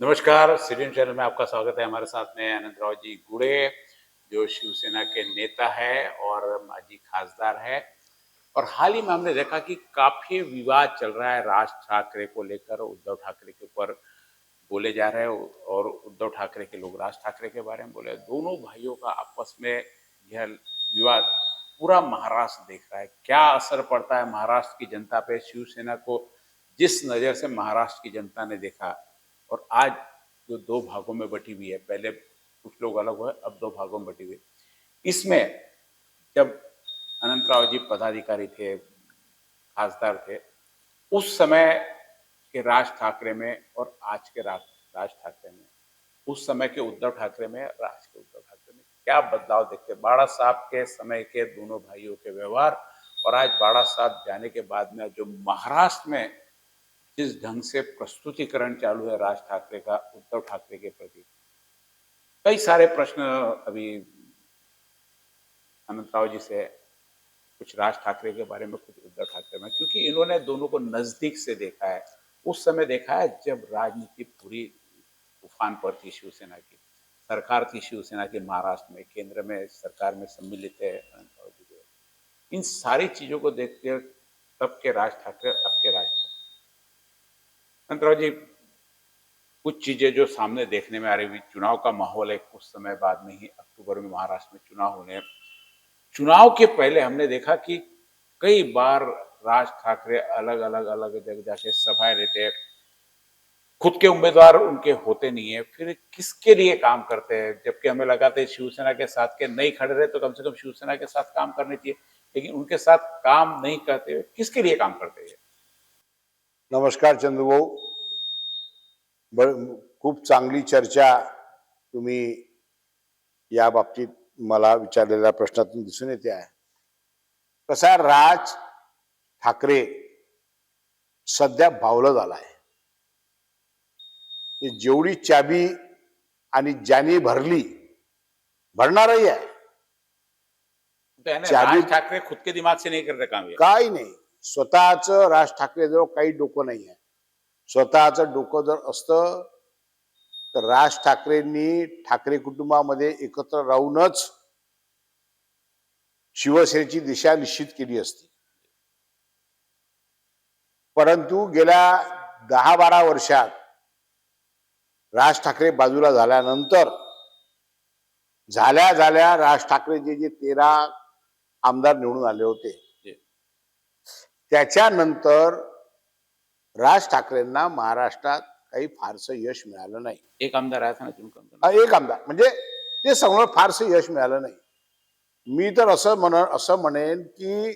नमस्कार CDN channel में आपका स्वागत है। हमारे साथ में अनंतराव जी गुड़े, जो शिवसेना के नेता है और माजी खासदार है। और हाल ही में हमने देखा कि काफ़ी विवाद चल रहा है। राज ठाकरे को लेकर, उद्धव ठाकरे के ऊपर बोले जा रहे हैं और उद्धव ठाकरे के लोग राज ठाकरे के बारे में बोले दोनों भाइयों का आपस में यह विवाद पूरा महाराष्ट्र देख रहा है। क्या असर पड़ता है महाराष्ट्र की जनता पे? शिवसेना को जिस नज़र से महाराष्ट्र की जनता ने देखा और आज जो दो भागों में बटी हुई है, पहले कुछ लोग अलग हुए, अब दो भागों में बटी हुई। इसमें जब अनंतराव जी पदाधिकारी थे, खासदार थे, उस समय के राज ठाकरे में और आज के राज राज ठाकरे में, उस समय के उद्धव ठाकरे में और आज के उद्धव ठाकरे में क्या बदलाव देखते बाड़ा साहब के समय के दोनों भाइयों के व्यवहार और आज बाड़ा साहब जाने के बाद में जो महाराष्ट्र में जिस ढंग से प्रस्तुतिकरण चालू है राज ठाकरे का, उद्धव ठाकरे के प्रति। कई सारे प्रश्न अभी अनंतराव जी से कुछ राज ठाकरे के बारे में, कुछ उद्धव ठाकरे में। क्योंकि इन्होंने दोनों को नज़दीक से देखा है। उस समय देखा है जब राजनीति पूरी तूफ़ान पर थी शिवसेना की। सरकार थी शिवसेना की महाराष्ट्र में, केंद्र में सरकार में सम्मिलित है इन सारी चीज़ों को देखते तब के राज ठाकरे अनंतराव जी, कुछ चीज़ें जो सामने देखने में आ रही हुई चुनाव का माहौल है, कुछ समय बाद में ही अक्टूबर में महाराष्ट्र में चुनाव होने चुनाव के पहले हमने देखा कि कई बार राज ठाकरे अलग अलग अलग जगह जाके सभाएँ लेते हैं। खुद के उम्मीदवार उनके होते नहीं है। फिर किसके लिए काम करते हैं? जबकि हमें लगा था शिवसेना के साथ के नहीं खड़े रहे तो कम से कम शिवसेना के साथ काम करने चाहिए। लेकिन उनके साथ काम नहीं करते हुए किसके लिए काम करते हैं? नमस्कार चंद्रभाऊ. बर खूप चांगली चर्चा तुम्ही या बाबतीत मला विचारलेल्या प्रश्नातून दिसून येते आहे. कसा राज ठाकरे सध्या भावलं झाला आहे जेवढी चाबी आणि ज्याने भरली भरणारही आहे. चाबी- राज ठाकरे खुद के दिमाग से नहीं करते काम काही नाही. स्वतःच राज ठाकरेजवळ काही डोकं नाही आहे स्वतःच डोकं जर असतं तर राज ठाकरेंनी ठाकरे कुटुंबामध्ये एकत्र राहूनच शिवसेनेची दिशा निश्चित केली असती. परंतु गेल्या दहा बारा वर्षात राज ठाकरे बाजूला झाल्यानंतर झाल्या झाल्या राज ठाकरेचे जे तेरा आमदार निवडून आले होते त्याच्यानंतर राज ठाकरेंना महाराष्ट्रात काही फारसं यश मिळालं नाही. एक आमदार आया था ना चुनकर हा, एक आमदार. म्हणजे ते समोर फारसं यश मिळालं नाही. मी तर असं म्हण असं म्हणेन की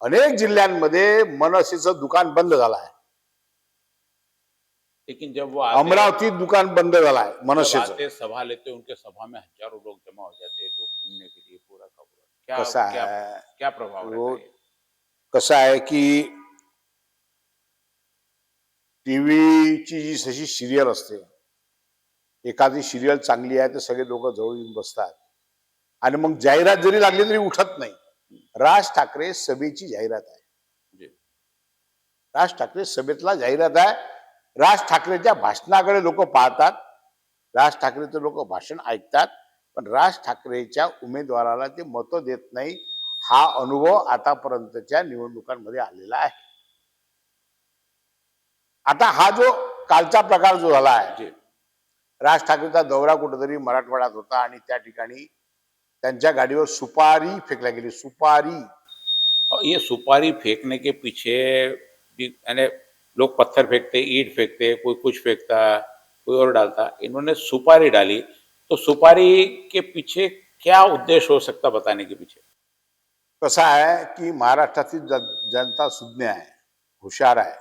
अनेक जिल्ह्यांमध्ये मनसेचं दुकान बंद झालं आहे. लेकिन जब वो अमरावतीत दुकान बंद झालं आहे आते सभा लेते उनके सभा में हजारों लोग जमा हो जाते हैं लोग सुनने के लिए पूरा का पूरा। क्या क्या, आहे? क्या प्रभाव वो-? कसं आहे की टीव्हीची जी जशी सिरियल असते एखादी सिरियल चांगली आहे तर सगळे लोक जवळ येऊन बसतात. आणि मग जाहिरात जरी लागली तरी उठत नाही. राज ठाकरे सभेची जाहिरात आहे. राज ठाकरे सभेतला जाहिरात आहे. राज ठाकरेच्या भाषणाकडे लोक पाहतात. राज ठाकरेचं लोक भाषण ऐकतात. पण राज ठाकरेच्या उमेदवाराला ते मतं देत नाही. हा अनुभव आतापर्यंतच्या निवडणुकांमध्ये आलेला आहे. आता हा जो कालचा प्रकार जो झाला आहे राज ठाकरेचा दौरा कुठेतरी मराठवाड्यात होता आणि त्या ठिकाणी त्यांच्या गाडीवर सुपारी फेकल्या गेली, सुपारी. ये सुपारी फेंकने के पीछे यानी लोग पत्थर फेंकते, ईट फेंकते, कोई कुछ फेंकता, कोई और डालता, इन्होंने सुपारी डाली तो सुपारी के पीछे क्या उद्देश्य हो सकता बताने के पीछे? कसं आहे की महाराष्ट्रातील ज- जनता सुज्ञ आहे हुशार आहे.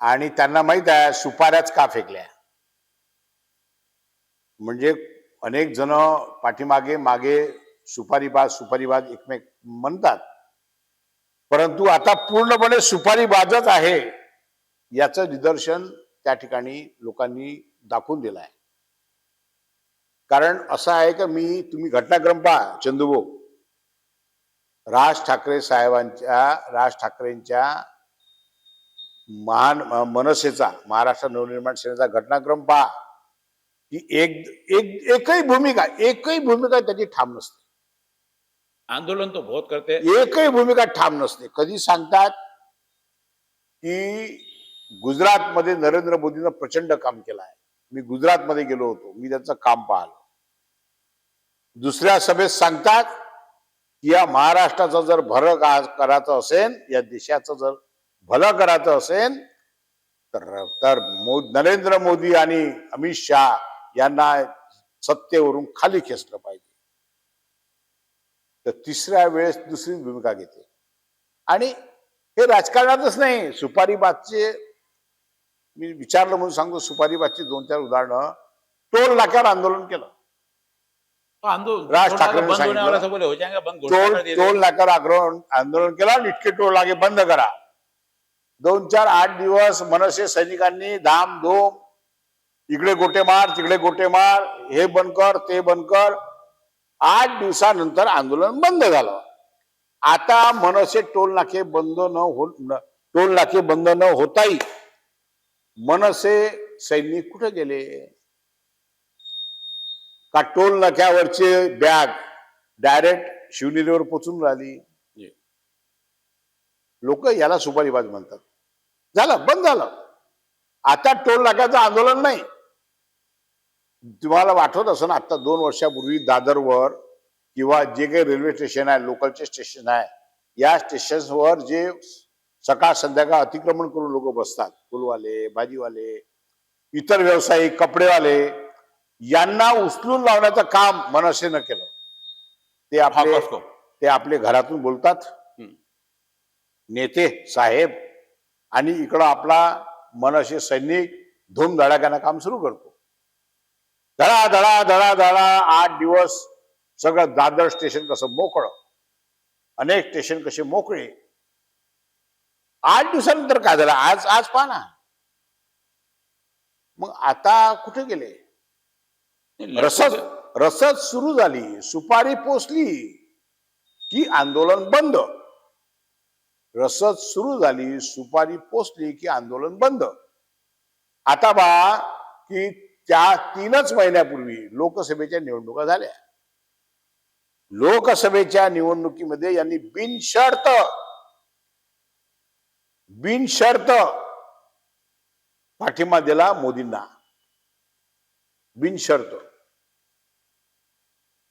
आणि त्यांना माहीत आहे सुपाऱ्याच का फेकल्या? म्हणजे अनेक जण पाठीमागे मागे सुपारीबाज सुपारीबाज एकमेक म्हणतात. परंतु आता पूर्णपणे सुपारीबाजच आहे याचं निदर्शन त्या ठिकाणी लोकांनी दाखवून दिलं आहे कारण असं आहे का मी तुम्ही घटनाक्रम पहा चंदूभाऊ. राज ठाकरे साहेबांच्या राज ठाकरेंच्या महान मनसेचा महाराष्ट्र नवनिर्माण सेनेचा घटनाक्रम पहा. की एक एक एकही भूमिका एकही भूमिका त्याची ठाम नसते. आंदोलन तो बहुत करते. एकही भूमिका ठाम नसते. कधी सांगतात की गुजरातमध्ये नरेंद्र मोदीनं प्रचंड काम केलं आहे. मी गुजरातमध्ये गेलो होतो. मी त्याचं काम पाहिलं. दुसऱ्या सभेत सांगतात या महाराष्ट्राचं जर भर करायचं असेल या देशाचं जर भलं करायचं असेल तर तर मो- नरेंद्र मोदी आणि अमित शहा यांना सत्तेवरून खाली खेचलं पाहिजे. तर तिसऱ्या वेळेस दुसरी भूमिका घेते. आणि हे राजकारणातच नाही सुपारीबादचे मी विचारलं म्हणून सांगतो सुपारीबादची दोन चार उदाहरणं टोल नाक्यावर आंदोलन केलं. राज ठाकरे सांगितलं. हो टोल टोल नाक्यावर आग्रह आंदोलन केलं इतके टोल नाके बंद करा. दोन चार आठ दिवस मनसे सैनिकांनी धाम धूम इकडे गोटे मार तिकडे गोटे मार हे बंद कर ते बंद कर. आठ दिवसानंतर आंदोलन बंद झालं. आता मनसे टोल नाके बंद न हो टोल नाके बंद न होताही मनसे सैनिक कुठे गेले? का टोल नाक्यावरचे बॅग डायरेक्ट शिवनेरीवर पोचून राहिली. लोक याला सुपारीबाज म्हणतात. झालं बंद झालं. आता टोल नाक्याचं आंदोलन नाही. तुम्हाला वाटत असं ना आता दोन वर्षापूर्वी दादरवर किंवा जे काही रेल्वे स्टेशन आहे लोकलचे स्टेशन आहे या स्टेशनवर जे सकाळ संध्याकाळ अतिक्रमण करून लोक बसतात. फुलवाले भाजीवाले इतर व्यावसायिक कपडेवाले यांना उचलून लावण्याचं काम मनसेनं केलं. ते आपले ते आपले घरातून बोलतात. नेते साहेब आणि इकडं आपला मनसे सैनिक धूमधडाक्यानं काम सुरू करतो. धडा धडा धडा धडा आठ दिवस सगळं दादर स्टेशन कसं मोकळं. अनेक स्टेशन कसे मोकळे. आठ दिवसानंतर काय झालं? आज आज पहा ना. मग आता कुठे गेले? रसद रसद सुरू झाली सुपारी पोचली की आंदोलन बंद. रसद सुरू झाली सुपारी पोचली की आंदोलन बंद. आता बा की त्या तीनच महिन्यापूर्वी लोकसभेच्या निवडणुका झाल्या. लोकसभेच्या निवडणुकीमध्ये यांनी बिनशर्त बिनशर्त पाठिंबा दिला मोदींना. बिनशर्त.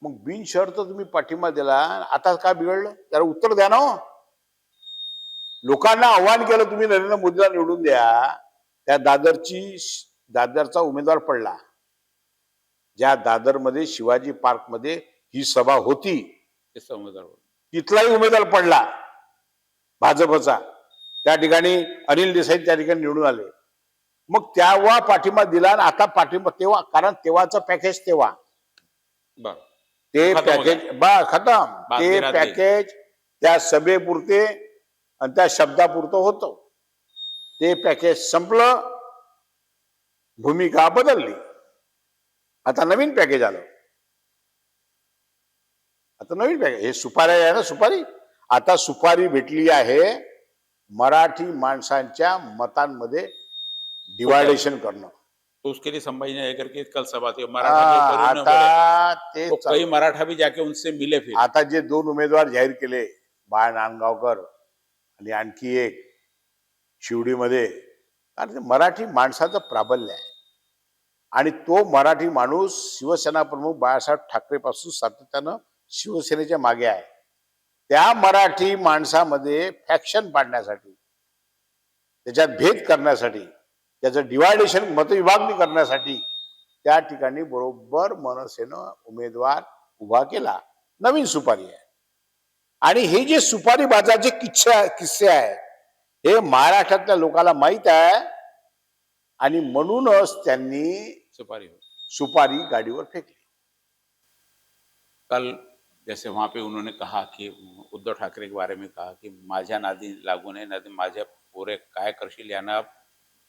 मग बिनशर्त तुम्ही पाठिंबा दिला आता काय बिघडलं? त्याला उत्तर द्या ना हो. लोकांना आव्हान केलं तुम्ही नरेंद्र मोदीला निवडून द्या. त्या दादरची दादरचा उमेदवार पडला. ज्या दादरमध्ये शिवाजी पार्कमध्ये ही सभा होती. बोलो. तिथलाही उमेदवार पडला. भाजपचा. त्या ठिकाणी अनिल देसाई त्या ठिकाणी निवडून आले. मग तेव्हा पाठिंबा दिला आणि आता पाठिंबा तेव्हा कारण तेव्हाचं पॅकेज तेव्हा. बर. ते खतम पॅकेज बा खतम. ते. पॅकेज त्या सभेपुरते आणि त्या शब्दापुरतं होतं. ते पॅकेज संपलं भूमिका बदलली. आता नवीन पॅकेज आलं. आता नवीन पॅकेज हे सुपारी आहे ना सुपारी? आता सुपारी भेटली आहे मराठी माणसांच्या मतांमध्ये डिवायडेशन करणं तो उसके लिए संभाजी ने करके कल सभा थी मराठा के। आता ते तो. कई मराठा भी जाके उनसे मिले फिर आता जे दोन उमेदवार जाहीर केले बाळ नांदगावकर आणि आणखी एक शिवडीमध्ये कारण मराठी माणसाचं प्राबल्य आहे आणि तो मराठी माणूस शिवसेना प्रमुख बाळासाहेब ठाकरे पासून सातत्यानं शिवसेनेच्या मागे आहे त्या मराठी माणसामध्ये फॅक्शन पाडण्यासाठी त्याच्यात भेद करण्यासाठी त्याचं डिवायडेशन मतविभागणी करण्यासाठी त्या ठिकाणी बरोबर मनसेनं उमेदवार उभा केला. नवीन सुपारी आहे. आणि हे जे सुपारी बाजाचे किस्से किस्से आहे हे महाराष्ट्रातल्या लोकांना माहीत आहे. आणि म्हणूनच त्यांनी सुपारी सुपारी गाडीवर फेकली. कल जैसे वहां पे उन्होंने कहा कि उद्धव ठाकरे के बारे में कहा कि माझ्या नादी लागू नये नादी माझ्या पुरे काय करशील यांना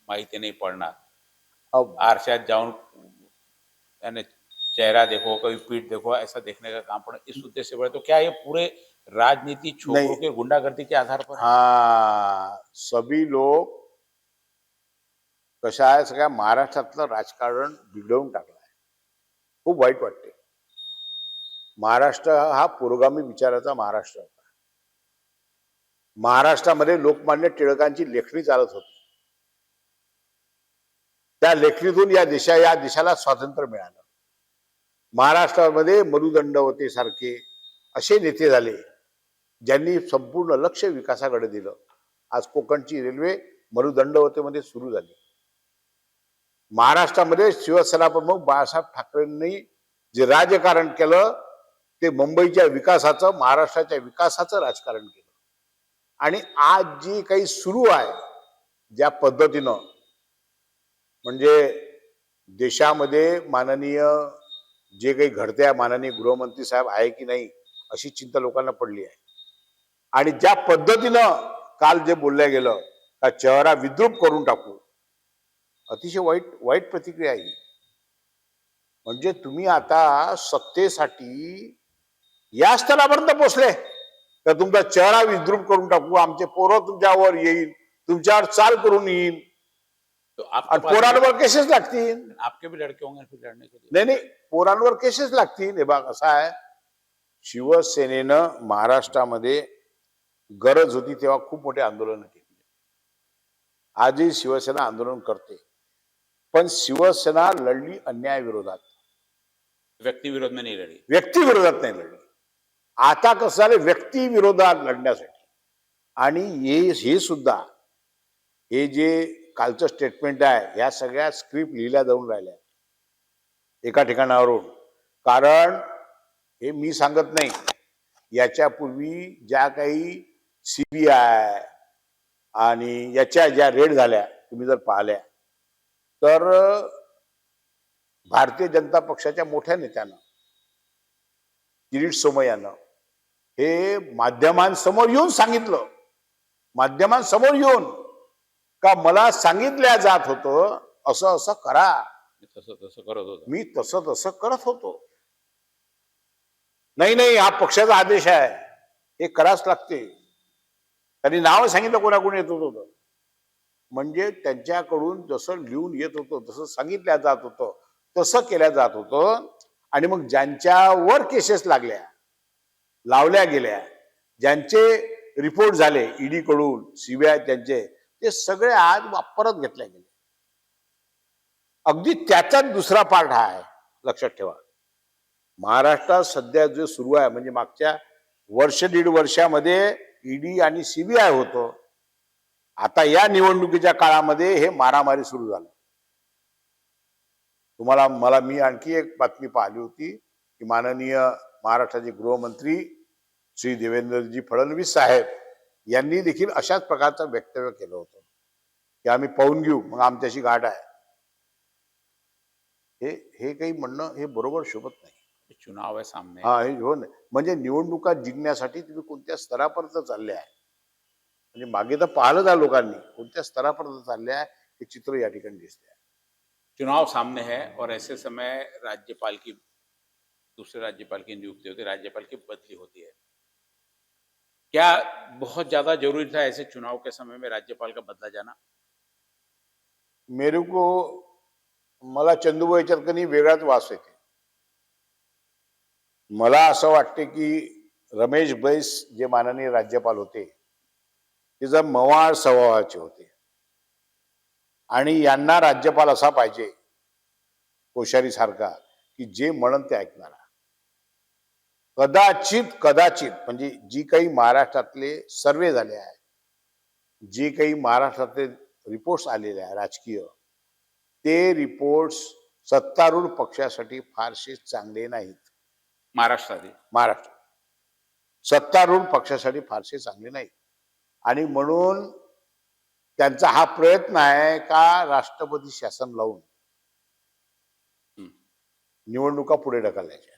माहिती नाही पडणार. अब आरशात जाऊन यानी चेहरा देखो कभी पीठ देखो ऐसा देखने का काम पड़ा इस उद्देश्य से बड़ा तो क्या ये पूरे राजनीति नहीं। के गुंडागर्दी के आधार पर है? हाँ सभी लोग कसं आहे सगळ्या महाराष्ट्रातलं राजकारण बिघडवून टाकलं आहे. खूप वाईट वाटते. महाराष्ट्र हा पुरोगामी विचाराचा महाराष्ट्र होता. महाराष्ट्रामध्ये लोकमान्य टिळकांची लेखणी चालत होती. त्या लेखणीतून या देशा या देशाला स्वातंत्र्य मिळालं. महाराष्ट्रामध्ये मरुदंडवते सारखे असे नेते झाले ज्यांनी संपूर्ण लक्ष विकासाकडे दिलं. आज कोकणची रेल्वे मरुदंडवतेमध्ये सुरू झाली. महाराष्ट्रामध्ये शिवसेना प्रमुख बाळासाहेब ठाकरेंनी जे राजकारण केलं ते मुंबईच्या विकासाचं महाराष्ट्राच्या विकासाचं राजकारण केलं. आणि आज जी काही सुरू आहे ज्या पद्धतीनं म्हणजे देशामध्ये माननीय जे काही घडते आहे माननीय गृहमंत्री साहेब आहे की नाही अशी चिंता लोकांना पडली आहे. आणि ज्या पद्धतीनं काल जे बोलल्या गेलं का चेहरा विद्रूप करून टाकू अतिशय वाईट वाईट प्रतिक्रिया आहे ही. म्हणजे तुम्ही आता सत्तेसाठी या स्तरापर्यंत पोचले तर तुमचा चेहरा विद्रूप करून टाकू आमचे पोरं तुमच्यावर येईल तुमच्यावर चाल करून येईल तो भी- पोरांवर केसेस लागतील आपके भी लड़के होंगे फिर लड़ने के लिए। नाही नाही पोरांवर केसेस लागतील हे। बघ असं आहे शिवसेनेनं महाराष्ट्रामध्ये गरज होती तेव्हा खूप मोठे आंदोलन केली. आजही शिवसेना आंदोलन करते. पण शिवसेना लढली अन्यायाविरोधात. व्यक्ति विरोध में नहीं लड़ी। व्यक्तिविरोधात नाही लढली. आता कसं झालं व्यक्तिविरोधात लढण्यासाठी. आणि हे हे सुद्धा हे जे कालचं स्टेटमेंट आहे ह्या सगळ्या स्क्रिप्ट लिहिल्या जाऊन राहिल्या. एका ठिकाणावरून. कारण हे मी सांगत नाही. याच्यापूर्वी ज्या काही सीबीआय आणि याच्या ज्या रेड झाल्या तुम्ही जर पाहिल्या तर भारतीय जनता पक्षाच्या मोठ्या नेत्यानं किरीट सोमय्यानं हे माध्यमांसमोर येऊन सांगितलं. माध्यमांसमोर येऊन का मला सांगितल्या जात होतं असं असं करा. तसं तसं करत होता. मी तसं तसं करत होतो. नाही नाही हा पक्षाचा आदेश आहे. हे करावंच लागते. त्यांनी नाव सांगितलं कोणाकोणी येत होतं? म्हणजे त्यांच्याकडून जसं लिहून येत होतं जसं सांगितल्या जात होतं तसं केल्या जात होतं. आणि मग ज्यांच्यावर केसेस लागल्या लावल्या गेल्या ज्यांचे रिपोर्ट झाले ईडी कडून सीबीआय त्यांचे ते सगळे आज वापरत घेतले गेले. अगदी त्याचाच दुसरा पार्ट हा आहे लक्षात ठेवा. महाराष्ट्रात सध्या जे सुरू आहे म्हणजे मागच्या वर्ष दीड वर्षामध्ये ईडी आणि सीबीआय होतं. आता या निवडणुकीच्या काळामध्ये हे मारामारी सुरू झालं. तुम्हाला मला मी आणखी एक बातमी पाहिली होती की माननीय महाराष्ट्राचे गृहमंत्री श्री देवेंद्रजी फडणवीस साहेब यांनी देखील अशाच प्रकारचं वक्तव्य केलं होतं. की आम्ही पाहून घेऊ मग आमच्याशी गाठ आहे. हे हे काही म्हणणं हे बरोबर शोभत नाही. चुनाव है सामने हा हे हो नाही म्हणजे निवडणुका जिंकण्यासाठी तुम्ही कोणत्या स्तरापर्यंत चालले आहे? म्हणजे मागे तर पाहिलं जा लोकांनी कोणत्या स्तरापर्यंत चालले आहे हे चित्र या ठिकाणी दिसते चुनाव सामने है और ऐसे समय राज्यपाल की दूसरे राज्यपाल की नियुक्ति होती है राज्यपाल की बदली होती है क्या बहुत ज्यादा जरूरी था ऐसे चुनाव के समय में राज्यपाल का बदला जाना? मेरे को मला चंदूबाई चरकनी वेगळाच वास येते मला असं वाटते की रमेश बैस जे माननीय राज्यपाल होते ते जर मवाळ स्वभावाचे होते. आणि यांना राज्यपाल असा पाहिजे कोश्यारी सारखा की जे म्हणन ते ऐकणारा. कदाचित कदाचित म्हणजे जी काही महाराष्ट्रातले सर्वे झाले आहेत जे काही महाराष्ट्रातले रिपोर्ट्स आलेले आहे राजकीय ते रिपोर्ट्स सत्तारूढ पक्षासाठी फारसे चांगले नाहीत. महाराष्ट्रातील. महाराष्ट्र. सत्तारूढ पक्षासाठी फारसे चांगले नाहीत. आणि म्हणून त्यांचा हा प्रयत्न आहे का राष्ट्रपती शासन लावून. निवडणुका पुढे ढकलायच्या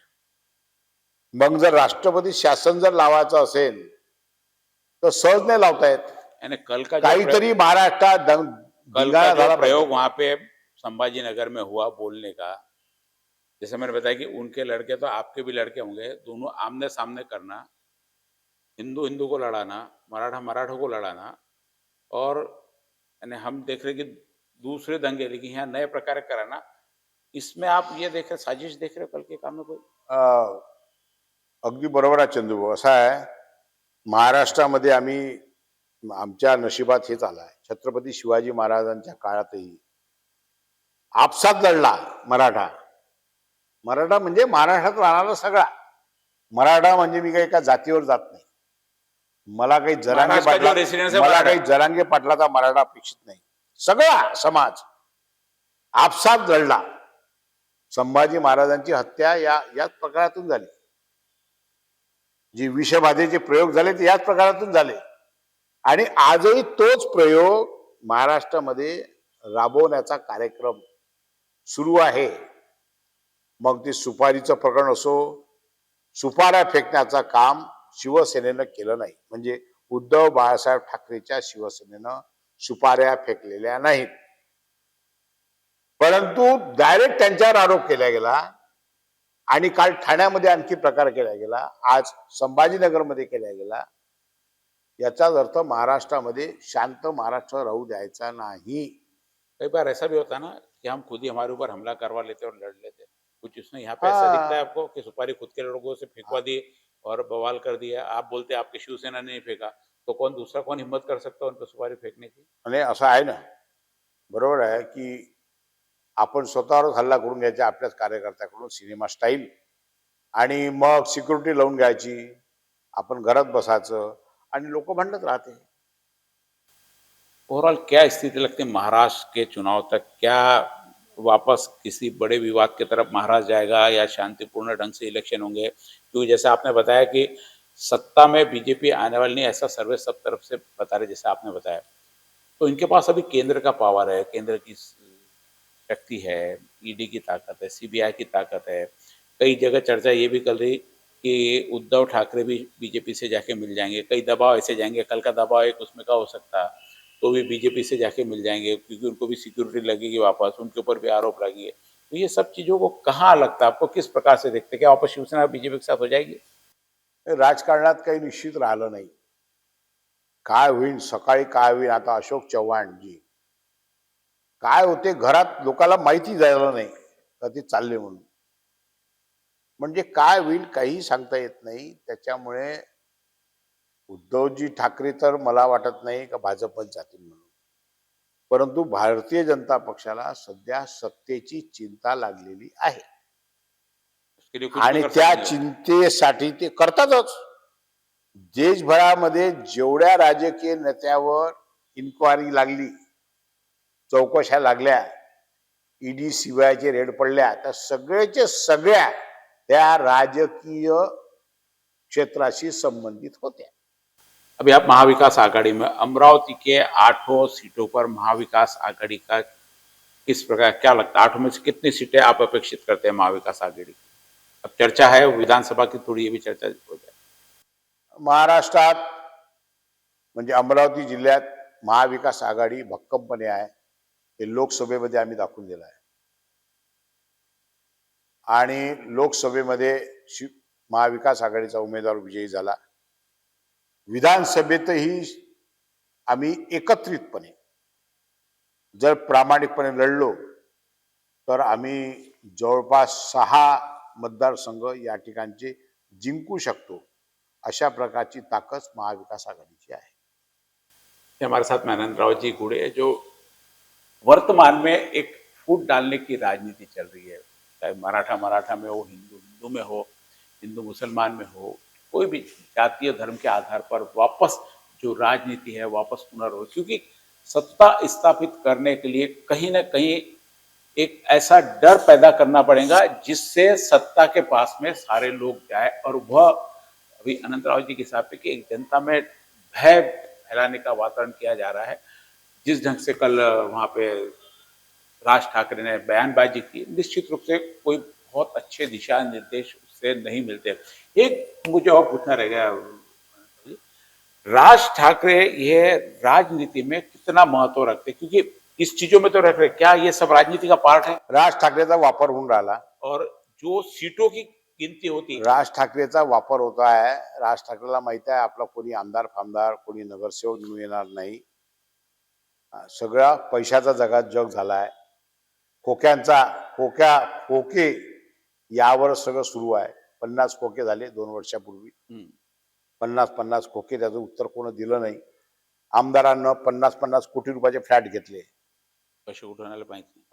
मग जर राष्ट्रपती शासन जर लावायचं असेल तर सहज नाही लावता येत. यानी कल का काहीतरी महाराष्ट्रात कल का झाला जो प्रयोग वहाँ पे संभाजी नगर में हुआ बोलने का। जैसे मैंने बताया कि उनके लड़के तो आपके भी लड़के होंगे दोनों आमने सामने करना हिंदू हिंदू को लड़ाना मराठा मराठा को लड़ाना और यानी हम देख रहे कि दूसरे दंगे लेकिन यहाँ नए प्रकार कराना। इसमें आप ये देख रहे साजिश देख रहे हो कल के काम में कोई? अगदी बरोबर आहे चंदू असं आहे महाराष्ट्रामध्ये आम्ही आमच्या नशिबात हेच आलं आहे. छत्रपती शिवाजी महाराजांच्या काळातही आपसात लढला मराठा. मराठा म्हणजे महाराष्ट्रात राहणारा सगळा. मराठा म्हणजे मी काही एका जातीवर जात नाही. मला काही जरांगे पाटला मला काही जरांगे पाटलाचा मराठा अपेक्षित नाही. सगळा समाज आपसात लढला. संभाजी महाराजांची हत्या या याच प्रकारातून झाली. जे विषबाधेचे प्रयोग झाले ते याच प्रकारातून झाले. आणि आजही तोच प्रयोग महाराष्ट्रामध्ये राबवण्याचा कार्यक्रम सुरू आहे. मग ते सुपारीचं प्रकरण असो सुपाऱ्या फेकण्याचा काम शिवसेनेनं केलं नाही. म्हणजे उद्धव बाळासाहेब ठाकरेच्या शिवसेनेनं सुपाऱ्या फेकलेल्या नाहीत. परंतु डायरेक्ट त्यांच्यावर आरोप केला गेला आणि काल ठाण्यामध्ये आणखी प्रकार केला गेला. आज संभाजीनगरमध्ये केला गेला. याचाच अर्थ महाराष्ट्रामध्ये शांत महाराष्ट्र राहू द्यायचा नाही. कई बार ऐसा भी होता ना कि हम खुद ही हमारे ऊपर हमला करवा लेते और लड़ लेते. कुछ उसने यहाँ पे ऐसा। दिखता है आपको कि सुपारी खुद के लोगों से फेंकवा दी और बवाल कर दिया। आप बोलते हैं आपके शिवसेना ने नहीं फेंका। तो कौन दूसरा कौन हिम्मत कर सकता है उन पर सुपारी फेंकने की? आणि असं आहे ना। बरोबर आहे की आपण स्वतःवरच हल्ला करून घ्यायचा आपल्याच कार्यकर्त्याकडून सिनेमा स्टाईल. आणि मग सिक्युरिटी लावून घ्यायची आपण घरात बसायचं आणि लोक भांडत राहते. ओवरऑल क्या स्थिति लगती है महाराष्ट्र के चुनाव तक? क्या वापस किसी बड़े विवाद की तरफ महाराष्ट्र जाएगा या शांतिपूर्ण ढंग से इलेक्शन होंगे? क्योंकि जैसे आपने बताया कि सत्ता में बीजेपी आने वाली नहीं ऐसा सर्वे सब तरफ से बता रहे जैसे आपने बताया। तो इनके पास अभी केंद्र का पावर है केंद्र की शक्ति है ईडी की ताकत है सीबीआई की ताकत है, कई जगह चर्चा ये भी कर रही कि उद्धव ठाकरे भी बीजेपी से जाके मिल जाएँगे, कई दबाव ऐसे जाएँगे, कल का दबाव एक उसमें का हो सकता तो भी बीजेपी से जाके मिल जाएँगे, क्योंकि उनको भी सिक्योरिटी लगेगी वापस, उनके ऊपर भी आरोप लगेंगे तो ये सब चीज़ों को कहाँ लगता है? आपको किस प्रकार से देखते क्या वापस शिवसेना बीजेपी के साथ हो जाएगी? राजकारणात काही निश्चित राहिलं नाही. काय होईल? सकाळी काय होईल? आता अशोक चव्हाण जी काय होते? घरात लोकांना माहिती जायला नाही का ते चालले म्हणून? म्हणजे काय होईल काही सांगता येत नाही. त्याच्यामुळे उद्धवजी ठाकरे तर मला वाटत नाही का भाजपच जातील म्हणून. परंतु भारतीय जनता पक्षाला सध्या सत्तेची चिंता लागलेली आहे. आणि त्या चिंतेसाठी ते करतातच. देशभरामध्ये जेवढ्या राजकीय नेत्यावर इन्क्वायरी लागली चौकशा लागल्या. ईडी सीबीआयचे रेड पडल्या. त्या सगळ्याचे सगळ्या त्या राजकीय क्षेत्राशी संबंधित होत्या. अभी आप महाविकास आघाड़ी में अमरावती के आठों सीटों पर महाविकास आघाड़ी का किस प्रकार क्या लगता है? आठों में से कितनी सीटें आप अपेक्षित करते हैं महाविकास आघाड़ी की? अब चर्चा है विधानसभा की थोड़ी ये भी चर्चा हो जाए। महाराष्ट्रात म्हणजे अमरावती जिल्ह्यात महाविकास आघाडी भक्कमपणे आहे. हे लोकसभेमध्ये आम्ही दाखवून दिलं आहे. आणि लोकसभेमध्ये शिव महाविकास आघाडीचा उमेदवार विजयी झाला. विधानसभेतही आम्ही एकत्रितपणे जर प्रामाणिकपणे लढलो तर आम्ही जवळपास सहा मतदारसंघ या ठिकाणचे जिंकू शकतो अशा प्रकारची ताकद महाविकास आघाडीची आहे. ये हमारे साथ में राव जी गुड़े जो वर्तमान में एक फूट डालने की राजनीति चल रही है। चाहे मराठा मराठा में हो, हिंदू हिंदू में हो, हिंदू मुसलमान में हो, कोई भी जातीय धर्म के आधार पर वापस जो राजनीति है, वापस पुनर्हो क्योंकि सत्ता स्थापित करने के लिए कहीं ना कहीं एक ऐसा डर पैदा करना पड़ेगा जिससे सत्ता के पास में सारे लोग जाए और वह अभी अनंत राव जी के हिसाब से कि एक जनता में भय फैलाने का वातावरण किया जा रहा है। जिस ढंग से कल वहाँ पे राज ठाकरे ने बयानबाजी की निश्चित रूप से कोई बहुत अच्छे दिशा निर्देश उससे नहीं मिलते। एक मुझे और पूछना रह गया राज ठाकरे ये राजनीति में कितना महत्व रखते क्योंकि इस चीज़ों में तो रख रहे क्या ये सब राजनीति का पार्ट है? राज ठाकरेचा वापर होऊन राहिला और जो सीटों की गिनती होती है। राज ठाकरेचा वापर होता है। राज ठाकरेला माहित आहे आपला कोणी आमदार फामदार कोणी नगरसेवक येणार नाही। सगळा पैशाचा जगात जग झाला आहे खोक्यांचा खोक्या खोके यावर सगळं सुरू आहे. पन्नास खोके झाले दोन वर्षापूर्वी. पन्नास पन्नास खोके त्याचं उत्तर कोणी दिलं नाही. आमदारांना पन्नास पन्नास कोटी रुपयाचे फ्लॅट घेतले. पैसे कुठून आले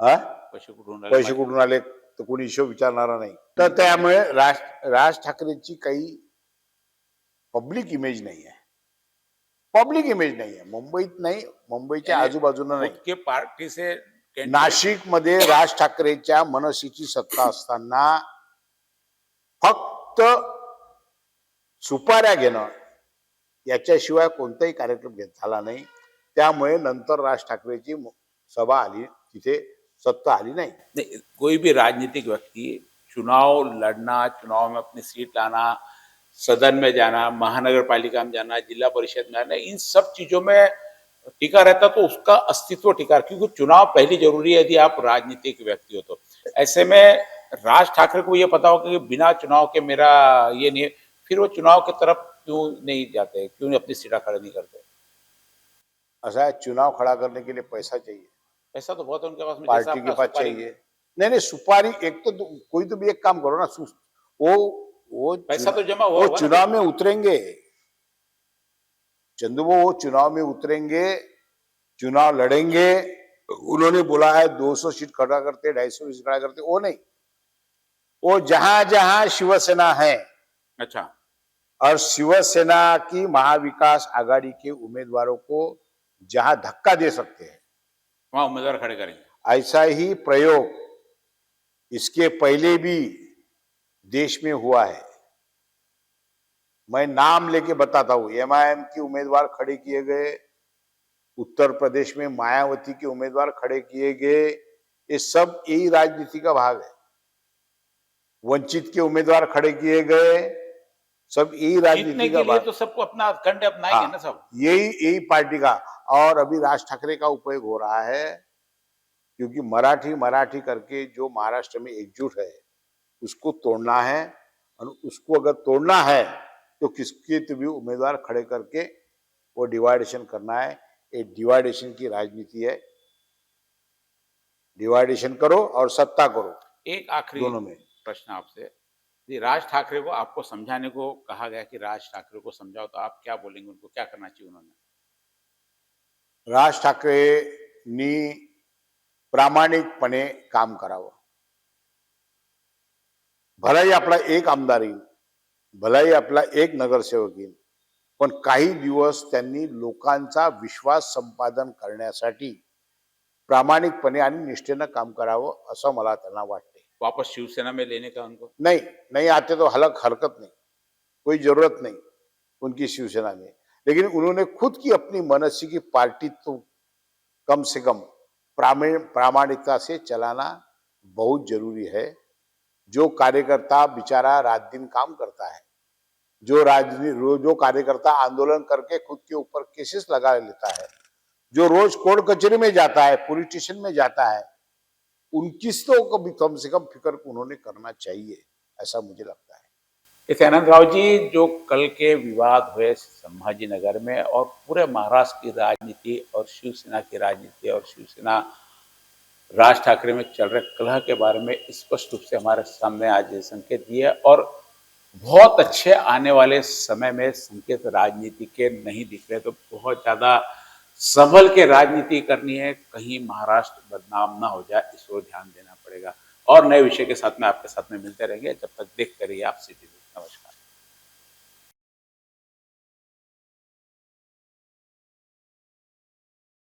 हा पैसे कुठून आले पैसे कुठून आले तर कोणी हिशोब विचारणारा नाही. तर त्यामुळे राज राज ठाकरेंची काही पब्लिक इमेज नाही आहे पब्लिक इमेज नाही आहे मुंबईत नाही मुंबईच्या आजूबाजूला नाही. नाही खुद के पार्टी से candidate- नाशिकमध्ये राज ठाकरेच्या मनसेची सत्ता असताना फक्त सुपाऱ्या घेणं याच्याशिवाय कोणताही कार्यक्रम घेत झाला नाही. त्यामुळे नंतर राज ठाकरेची सभा आली तिथे सत्ता आली नाही. नहीं, कोई भी राजनीतिक व्यक्ति चुनाव लड़ना चुनाव में अपनी सीट लाना सदन में जाना महानगर पालिका में जाना जिला परिषद में जाना इन सब चीज़ों में टिका रहता तो उसका अस्तित्व टिका क्योंकि चुनाव पहली ज़रूरी है यदि आप राजनीतिक व्यक्ति हो तो। ऐसे में राज ठाकरे को ये पता होगा कि बिना चुनाव के मेरा ये नहीं फिर वो चुनाव की तरफ़ क्यों नहीं जाते क्यों अपनी सीटा खड़ा नहीं करते? ऐसा है चुनाव खड़ा करने के लिए पैसा चाहिए। पैसा तो बहुत उनके पास में पार्टी के पास चाहिए। नहीं नहीं सुपारी एक तो कोई तो भी एक काम करो ना वो वो पैसा तो जमा हुआ वो चुनाव में उतरेंगे। चंदू वो वो चुनाव में उतरेंगे चुनाव लड़ेंगे। उन्होंने बोला है 200 सीट खड़ा करते 250 सीट खड़ा करते वो नहीं। वो जहाँ जहाँ शिवसेना है। अच्छा। और शिवसेना की महाविकास आघाड़ी के उम्मीदवारों को जहाँ धक्का दे सकते हैं। वहाँ उम्मीदवार खड़े करेंगे। ऐसा ही प्रयोग इसके पहले भी देश में हुआ है। मैं नाम लेके बताता हूँ। एमआईएम के उम्मीदवार खड़े किए गए उत्तर प्रदेश में मायावती के उम्मीदवार खड़े किए गए ये सब यही राजनीति का भाग है। वंचित के उम्मीदवार खड़े किए गए सब यही राजनीति का भाग। तो सबको अपना कंडे अपनाएँगे हाँ। ना सब। यही यही पार्टी का। और अभी राज ठाकरे का उपयोग हो रहा है क्योंकि मराठी मराठी करके जो महाराष्ट्र में एकजुट है उसको तोड़ना है और उसको अगर तोड़ना है तो किसके तो भी उम्मीदवार खड़े करके वो डिवाइडेशन करना है। ये डिवाइडेशन की राजनीति है। डिवाइडेशन करो और सत्ता करो। एक आखिरी दोनों में। प्रश्न आपसे। राज ठाकरे को आपको समझाने को कहा गया कि राज ठाकरे को समझाओ तो आप क्या बोलेंगे उनको क्या करना चाहिए उन्होंने? राज ठाकरेंनी प्रामाणिकपणे काम करावं। भलाही आपला एक आमदार येईल भलाही आपला एक नगरसेवक येईल पण काही दिवस त्यांनी लोकांचा विश्वास संपादन करण्यासाठी प्रामाणिकपणे आणि निष्ठेनं काम करावं असं मला त्यांना वाटते वापस शिवसेना में लेने का उनको? नहीं नहीं आते तो हलक हरकत नहीं. कोई जरूरत नहीं उनकी शिवसेना में. लेकिन उन्होंने खुद की अपनी मनसी की पार्टी तो कम से कम प्रामी- प्रामाणिकता से चलाना बहुत जरूरी है। जो कार्यकर्ता बेचारा रात दिन काम करता है, जो राजनी जो कार्यकर्ता आंदोलन करके खुद के ऊपर केसेस लगा लेता है, जो रोज कोर्ट कचहरी में जाता है, पुलिस स्टेशन में जाता है उनकी तो कभी कम से कम फ़िक्र उन्होंने करना चाहिए, ऐसा मुझे लगता है। इस आनंद राव जी, जो कल के विवाद हुए संभाजी नगर में और पूरे महाराष्ट्र की राजनीति और शिवसेना की राजनीति और शिवसेना राज ठाकरे में चल रहे कलह के बारे में स्पष्ट रूप से हमारे सामने आज ये संकेत दिए और बहुत अच्छे आने वाले समय में संकेत राजनीति के नहीं दिख रहे तो बहुत ज़्यादा संभल के राजनीति करनी है। कहीं महाराष्ट्र बदनाम ना हो जाए, इस ओर ध्यान देना पड़ेगा। और नए विषय के साथ में आपके साथ में मिलते रहेंगे। जब तक देखते रहिए आप सिटी नमस्कार।